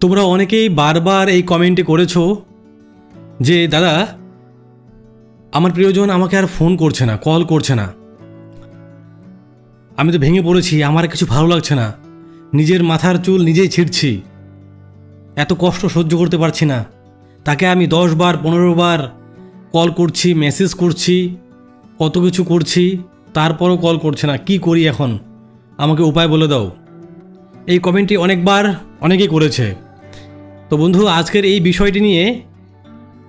তোমরা অনেকেই বারবার এই কমেন্টে করেছ যে, দাদা, আমার প্রিয়জন আমাকে আর ফোন করছে না কল করছে না। আমি তো ভেঙে পড়েছি, আমার কিছু ভালো লাগছে না। নিজের মাথার চুল নিজেই ছিঁড়ছি। এত কষ্ট সহ্য করতে পারছি না। তাকে আমি দশ বার, পনেরো বার কল করছি মেসেজ করছি, কত কিছু করছি, তারপরও কল করছে না। কি করি এখন? আমাকে উপায় বলে দাও। এই কমেন্টটি অনেকবার অনেকেই করেছে। তো বন্ধু, আজকের এই বিষয়টি নিয়ে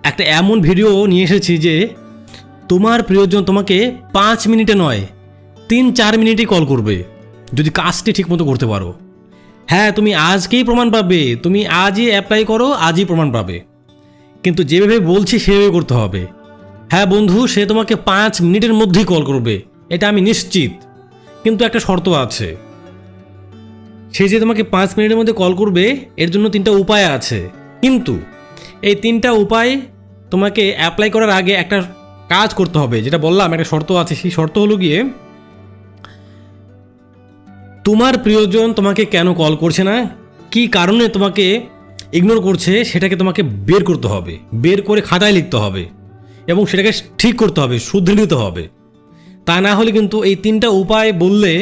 একটা এমন ভিডিও নিয়ে এসেছি যে তোমার প্রিয়জন তোমাকে পাঁচ মিনিটে নয়, তিন চার মিনিটই কল করবে, যদি কাজটি ঠিকমতো করতে পারো। হ্যাঁ তুমি আজকেই প্রমাণ পাবে, তুমি আজই অ্যাপ্লাই করো, আজই প্রমাণ পাবে। কিন্তু যেভাবে বলছি, সেভাবে করতে হবে। হ্যাঁ বন্ধু, সে তোমাকে পাঁচ মিনিটের মধ্যেই কল করবে, এটা আমি নিশ্চিত। কিন্তু একটা শর্ত আছে। সে যে তোমাকে পাঁচ মিনিটের মধ্যে কল করবে, এর জন্য তিনটা উপায় আছে। কিন্তু এই তিনটা উপায় তোমাকে অ্যাপ্লাই করার আগে একটা কাজ করতে হবে, যেটা বললাম, একটা শর্ত আছে। সেই শর্ত হলো গিয়ে, তোমার প্রিয়জন তোমাকে কেন কল করছে না? কি কারণে তোমাকে ইগনোর করছে? সেটাকে তোমাকে বের করতে হবে। বের করে খাতায় লিখতে হবে এবং সেটাকে ঠিক করতে হবে, শুধরে নিতে হবে। তা না হলে কিন্তু এই তিনটা উপায় বললে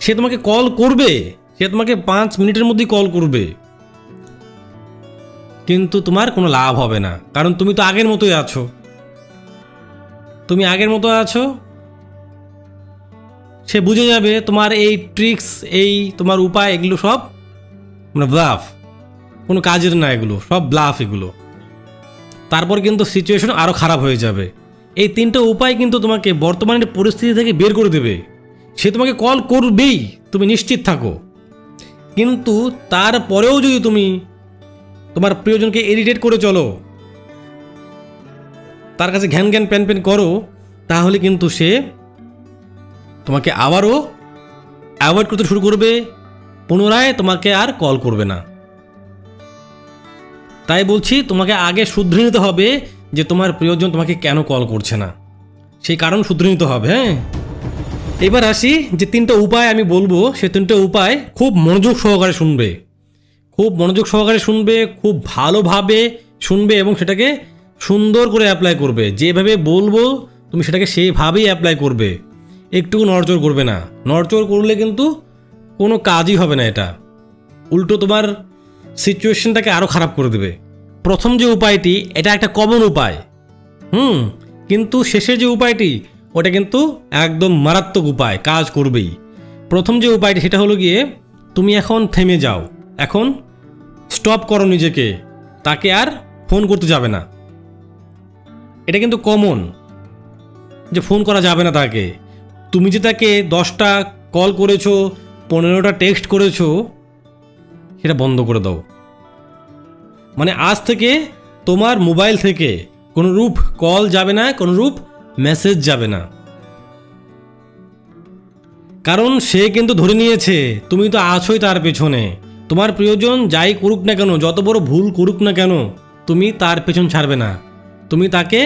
সে তোমাকে কল করবে সে তোমাকে পাঁচ মিনিটের মধ্যেই কল করবে। কিন্তু তোমার কোনো লাভ হবে না, কারণ তুমি তো আগের মতোই আছো। তুমি আগের মতো আছো, সে বুঝে যাবে তোমার এই ট্রিক্স এই তোমার উপায়, এগুলো সব মানে ব্লাফ কোনো কাজের না এগুলো, সব ব্লাফ এগুলো। তারপর কিন্তু সিচুয়েশন আরও খারাপ হয়ে যাবে। এই তিনটা উপায় কিন্তু তোমাকে বর্তমানের পরিস্থিতি থেকে বের করে দেবে। সে তোমাকে কল করবেই, তুমি নিশ্চিত থাকো। কিন্তু তারপরেও যদি তুমি তোমার প্রিয়জনকে এডিটেট করে চলো, তার কাছে ঘ্যান ঘ্যান প্যান প্যান করো, তাহলে কিন্তু সে তোমাকে আবারও অ্যাভয়েড করতে শুরু করবে, পুনরায় তোমাকে আর কল করবে না। তাই বলছি, তোমাকে আগে শুধরে নিতে হবে যে তোমার প্রিয়জন তোমাকে কেন কল করছে না। সেই কারণ শুধরে নিতে হবে হ্যাঁ? এবার আসি যে তিনটা উপায় আমি বলব। সে তিনটা উপায় খুব মনোযোগ সহকারে শুনবে। খুব মনোযোগ সহকারে শুনবে, খুব ভালোভাবে শুনবে এবং সেটাকে সুন্দর করে অ্যাপ্লাই করবে। যেভাবে বলব, তুমি সেটাকে সেইভাবেই অ্যাপ্লাই করবে। একটুকু নড়চড় করবে না। নড়চড় করলে কিন্তু কোনো কাজই হবে না এটা। উল্টো তোমার সিচুয়েশনটাকে আরও খারাপ করে দেবে। প্রথম যে উপায়টি, এটা একটা কমন উপায়। হুম, কিন্তু শেষের যে উপায়টি ওটা কিন্তু একদম মারাত্মক উপায়, কাজ করবেই। প্রথম যে উপায়টা সেটা হলো গিয়ে তুমি এখন থেমে যাও। এখন স্টপ করো নিজেকে। তাকে আর ফোন করতে যাবে না। এটা কিন্তু কমন যে ফোন করা যাবে না তাকে। তুমি যে তাকে দশটা কল করেছ, পনেরোটা টেক্সট করেছ, সেটা বন্ধ করে দাও। মানে আজ থেকে তোমার মোবাইল থেকে কোনো রূপ কল যাবে না কোনো রূপ মেসেজ যাবে না। কারণ সে কিন্তু ধরে নিয়েছে, তুমি তো আছোই তার পেছনে। তোমার প্রিয়জন যাই করুক না কেন, যত বড় ভুল করুক না কেন, তুমি তার পেছন ছাড়বে না। তুমি তাকে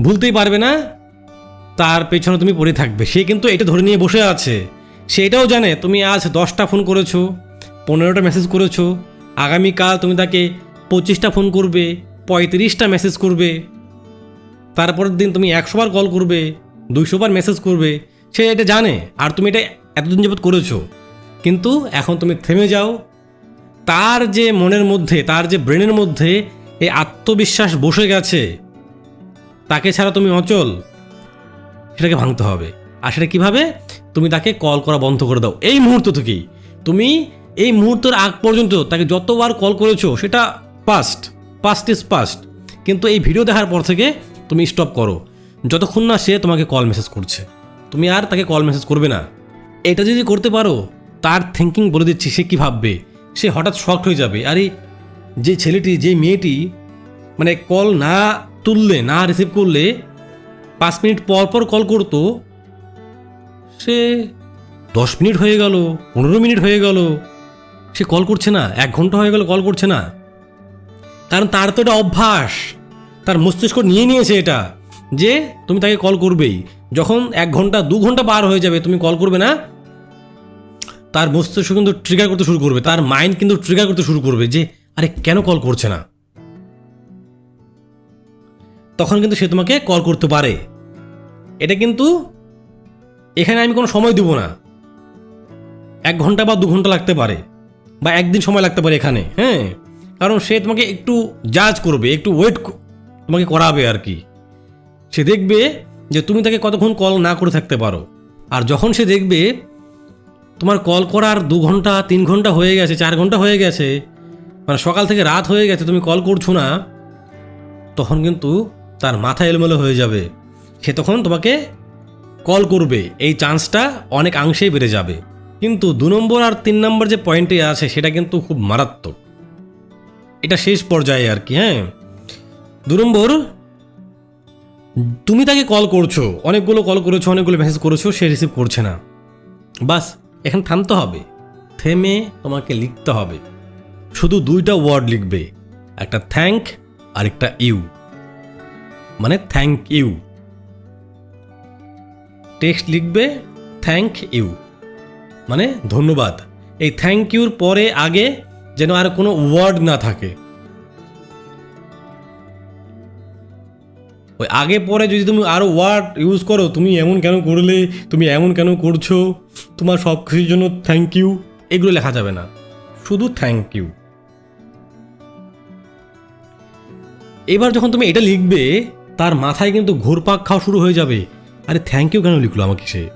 ভুলতেই পারবে না, তার পেছনে তুমি পড়ে থাকবে। সে কিন্তু এটা ধরে নিয়ে বসে আছে। সে এটাও জানে, তুমি আজ দশটা ফোন করেছ, পনেরোটা মেসেজ করেছ, আগামীকাল তুমি তাকে পঁচিশটা ফোন করবে, পঁয়ত্রিশটা মেসেজ করবে। তারপরের দিন তুমি একশো বার কল করবে, দুইশো বার মেসেজ করবে, সে এটা জানে আর তুমি এটা এতদিন যাবৎ করেছ। কিন্তু এখন তুমি থেমে যাও। তার যে মনের মধ্যে, তার যে ব্রেনের মধ্যে এই আত্মবিশ্বাস বসে গেছে, তাকে ছাড়া তুমি অচল, সেটাকে ভাঙতে হবে। আর সেটা কীভাবে? তুমি তাকে কল করা বন্ধ করে দাও। এই মুহূর্ত থেকেই। তুমি এই মুহূর্তের আগ পর্যন্ত তাকে যতবার কল করেছ, সেটা পাস্ট পাস্ট ইজ পাস্ট কিন্তু এই ভিডিও দেখার পর থেকে তুমি স্টপ করো। যতক্ষণ না সে তোমাকে কল মেসেজ করছে। তুমি আর তাকে কল মেসেজ করবে না। এটা যদি করতে পারো, তার থিঙ্কিং বলে দিচ্ছি, সে কী ভাববে? সে হঠাৎ শখ হয়ে যাবে। আরে, যে ছেলেটি, যে মেয়েটি মানে কল না তুললে, না রিসিভ করলে, পাঁচ মিনিট পর পর কল করতো, সে দশ মিনিট হয়ে গেল, পনেরো মিনিট হয়ে গেল, সে কল করছে না, এক ঘণ্টা হয়ে গেল কল করছে না। কারণ তার তো এটা অভ্যাস। তার মস্তিষ্ক নিয়ে নিয়েছে এটা যে তুমি তাকে কল করবেই। যখন এক ঘণ্টা, দু ঘণ্টা পার হয়ে যাবে, তুমি কল করবে না, তার মস্তিষ্ক কিন্তু ট্রিগার করতে শুরু করবে, তার মাইন্ড কিন্তু ট্রিগার করতে শুরু করবে যে, আরে, কেন কল করছে না? তখন কিন্তু সে তোমাকে কল করতে পারে। এটা কিন্তু এখানে আমি কোনো সময় দেবো না। এক ঘণ্টা বা দু ঘণ্টা লাগতে পারে, বা একদিন সময় লাগতে পারে এখানে হ্যাঁ? কারণ সে তোমাকে একটু জাজ করবে, একটু ওয়েট তোমাকে করাবে আর কি। সে দেখবে যে তুমি তাকে কতক্ষণ কল না করে থাকতে পারো। আর যখন সে দেখবে তোমার কল করার দু ঘণ্টা, তিন ঘণ্টা হয়ে গেছে, চার ঘণ্টা হয়ে গেছে মানে সকাল থেকে রাত হয়ে গেছে, তুমি কল করছ না, তখন কিন্তু তার মাথা এলোমেলো হয়ে যাবে। সে তখন তোমাকে কল করবে। এই চান্সটা অনেক অংশেই বেড়ে যাবে। কিন্তু দু নম্বর আর তিন নম্বর যে পয়েন্টে আছে, সেটা কিন্তু খুব মারাত্মক। এটা শেষ পর্যায়ে আর কি হ্যাঁ? দু নম্বর তুমি তাকে কল করছ, অনেকগুলো কল করেছ, অনেকগুলো মেসেজ করেছ, সে রিসিভ করছে না। বাস, এখানে থামতে হবে, থেমে তোমাকে লিখতে হবে। শুধু দুইটা ওয়ার্ড লিখবে, একটা থ্যাংক আর একটা ইউ মানে থ্যাংক ইউ টেক্সট লিখবে থ্যাংক ইউ মানে ধন্যবাদ। এই থ্যাংক ইউর পরে আগে যেন আর কোনো ওয়ার্ড না থাকে। ওই আগে পরে যদি তুমি আরও ওয়ার্ড ইউজ করো, তুমি এমন কেন করলে, তুমি এমন কেন করছ, তোমার সব কিছুর জন্য থ্যাংক ইউ এগুলো লেখা যাবে না। শুধু থ্যাংক ইউ এবার যখন তুমি এটা লিখবে, তার মাথায় কিন্তু ঘোরপাক খাওয়া শুরু হয়ে যাবে। আরে থ্যাংক ইউ কেন লিখলো আমাকে সে?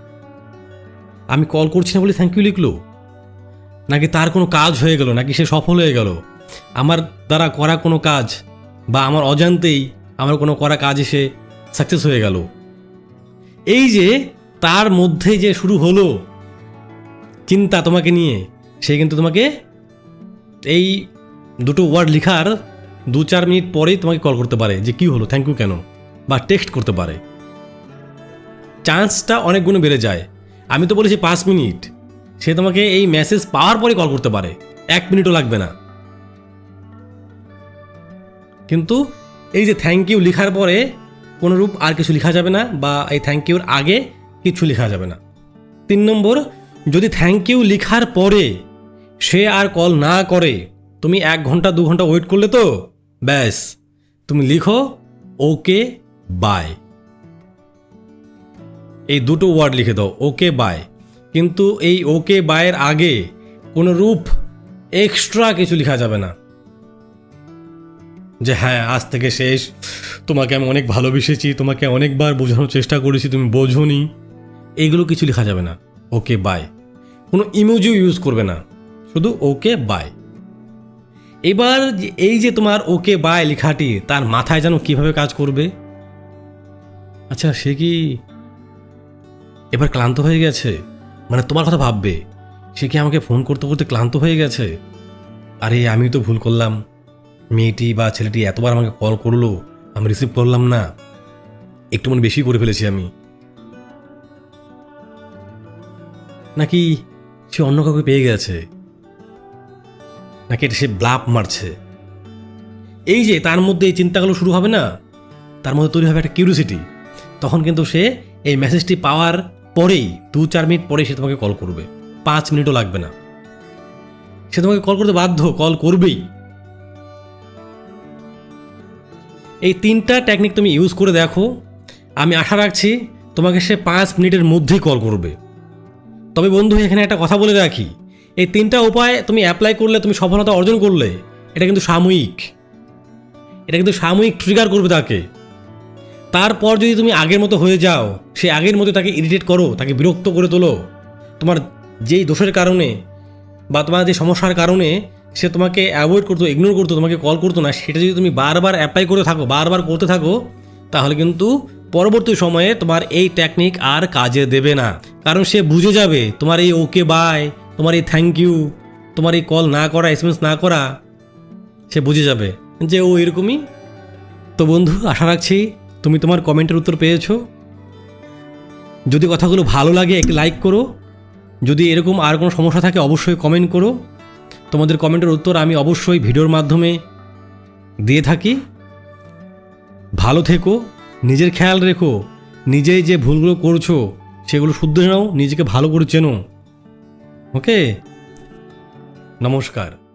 আমি কল করছি না বলে থ্যাংক ইউ লিখলো? নাকি তার কোনো কাজ হয়ে গেল? নাকি সে সফল হয়ে গেল? আমার দ্বারা করা কোনো কাজ বা আমার অজান্তেই আমার কোনো করা কাজ এসে সাকসেস হয়ে গেল। এই যে তার মধ্যে যে শুরু হলো, চিন্তা তোমাকে নিয়ে, সে কিন্তু তোমাকে এই দুটো ওয়ার্ড লেখার দু চার মিনিট পরেই তোমাকে কল করতে পারে যে কী হলো থ্যাংক ইউ কেন? বা টেক্সট করতে পারে। চান্সটা অনেক গুণে বেড়ে যায়। আমি তো বলেছি পাঁচ মিনিট। সে তোমাকে এই মেসেজ পাওয়ার পরে কল করতে পারে। এক মিনিটও লাগবে না। কিন্তু এই যে থ্যাংক ইউ লেখার পরে কোনোরূপ আর কিছু লেখা যাবে না বা এই থ্যাংক ইউর আগে কিছু লেখা যাবে না। তিন নম্বর, যদি থ্যাংক ইউ লেখার পরে সে আর কল না করে, তুমি এক ঘণ্টা, দু ঘণ্টা ওয়েট করলে তো? ব্যাস, তুমি লিখো ওকে বাই এই দুটো ওয়ার্ড লিখে দাও ওকে বাই কিন্তু এই ওকে বায়ের আগে কোনো রূপ এক্সট্রা কিছু লেখা যাবে না। যে হ্যাঁ আজ থেকে শেষ। তোমাকে আমি অনেক ভালোবেসেছি, তোমাকে অনেকবার বোঝানোর চেষ্টা করেছি, তুমি বোঝোনি। এইগুলো কিছু লেখা যাবে না। ওকে বাই কোনো ইমোজিও ইউজ করবে না। শুধু ওকে বাই এবার এই যে তোমার ওকে বাই লেখাটি, তার মাথায় যেন কীভাবে কাজ করবে? আচ্ছা সে কি এবার ক্লান্ত হয়ে গেছে? মানে তোমার কথা ভাববে। সে কি আমাকে ফোন করতে করতে ক্লান্ত হয়ে গেছে? আরে আমি তো ভুল করলাম। মেয়েটি বা ছেলেটি এতবার আমাকে কল করল, আমি রিসিভ করলাম না। একটু মনে বেশি করে ফেলেছি আমি। নাকি সে অন্য কাউকে পেয়ে গেছে? নাকি এটা সে ব্লাপ মারছে? এই যে, তার মধ্যে এই চিন্তাগুলো শুরু হবে না? তার মধ্যে তৈরি হবে একটা কিউরিসিটি তখন কিন্তু সে এই মেসেজটি পাওয়ার পরেই, দু চার মিনিট পরে সে তোমাকে কল করবে। পাঁচ মিনিটও লাগবে না। সে তোমাকে কল করতে বাধ্য কল করবেই। এই তিনটা টেকনিক তুমি ইউজ করে দেখো। আমি আশা রাখছি তোমাকে সে পাঁচ মিনিটের মধ্যেই কল করবে। তবে বন্ধু, এখানে একটা কথা বলে রাখি। এই তিনটা উপায় তুমি অ্যাপ্লাই করলে, তুমি সফলতা অর্জন করলে, এটা কিন্তু সাময়িক। এটা কিন্তু সাময়িক ট্রিগার করবে তাকে। তারপর যদি তুমি আগের মতো হয়ে যাও, সে আগের মতো তাকে ইরিটেট করো, তাকে বিরক্ত করে তোলো, তোমার যেই দোষের কারণে বা তোমার যে সমস্যার কারণে সে তোমাকে অ্যাভয়েড করতো ইগনোর করতো, তোমাকে কল করতো না। সেটা যদি তুমি বারবার অ্যাপ্লাই করে থাকো, বারবার করতে থাকো, তাহলে কিন্তু পরবর্তী সময়ে তোমার এই টেকনিক আর কাজে দেবে না। কারণ সে বুঝে যাবে, তোমার এই ওকে বাই তোমার এই থ্যাংক ইউ তোমার এই কল না করা এসএমএস না করা, সে বুঝে যাবে যে ও এরকমই। তো বন্ধু, আশা রাখছি তুমি তোমার কমেন্টের উত্তর পেয়েছ। যদি কথাগুলো ভালো লাগে, একটি লাইক করো। যদি এরকম আর কোনো সমস্যা থাকে, অবশ্যই কমেন্ট করো। তোমাদের কমেন্টের উত্তর আমি অবশ্যই ভিডিওর মাধ্যমে দিয়ে থাকি। ভালো থেকো, নিজের খেয়াল রেখো, নিজেই যে ভুলগুলো করছ, সেগুলো শুদ্ধ নাও, নিজেকে ভালো করে চেনো। ওকে? নমস্কার।